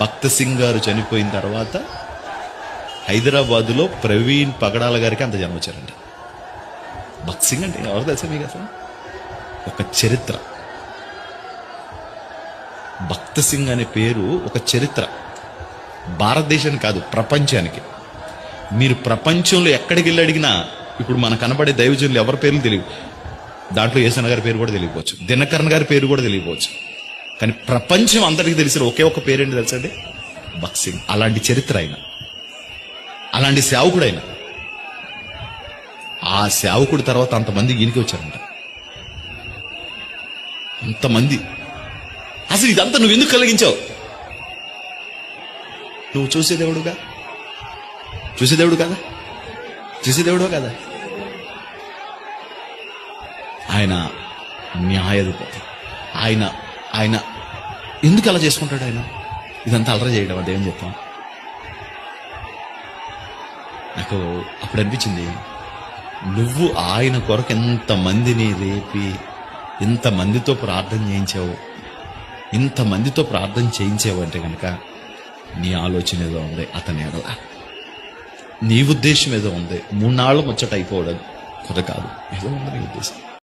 భక్త సింగ్ గారు చనిపోయిన తర్వాత హైదరాబాదులో ప్రవీణ్ పగడాల గారికి అంత జన్మ వచ్చారంట. భక్త్ సింగ్ అంటే ఎవరు తెలుసా మీకు అసలు? ఒక చరిత్ర. భక్త సింగ్ అనే పేరు ఒక చరిత్ర. భారతదేశానికి కాదు ప్రపంచానికి. మీరు ప్రపంచంలో ఎక్కడికి వెళ్ళి అడిగినా ఇప్పుడు మన కనబడే దైవజనులు ఎవరి పేర్లు తెలియదు దాంట్లో ఏసన్న గారి పేరు కూడా తెలియకపోవచ్చు. దినకరణ్ గారి పేరు కూడా తెలియకపోవచ్చు. కానీ ప్రపంచం అందరికీ తెలిసిన ఒకే ఒక పేరేంటి తెలుసండి? బక్సింగ్. అలాంటి చరిత్ర ఆయన అలాంటి సేవకుడు ఆయన ఆ సేవకుడి తర్వాత అంతమంది ఈయనకి వచ్చారంట. అంతమంది. అసలు ఇదంతా నువ్వు ఎందుకు కలిగించావు? నువ్వు చూసేదేవుడుగా చూసేదేవుడు కదా? చూసేదేవుడో కదా? ఆయన న్యాయాధిపతి. ఆయన ఆయన ఎందుకు అలా చేసుకుంటాడు ఆయన? ఇదంతా అలర చేయడం అదేం చెప్తాం నాకు అప్పుడు అనిపించింది నువ్వు ఆయన కొరకు ఎంతమందిని రేపి ఇంతమందితో ప్రార్థన చేయించావు ఇంతమందితో ప్రార్థన చేయించావు అంటే కనుక నీ ఆలోచన ఏదో ఉంది అతని ఎడల. నీ ఉద్దేశం ఏదో ఉంది మూడు నాళ్ళు ముచ్చట అయిపోవడం కొర కాదు ఏదో ఉంది నీ ఉద్దేశం.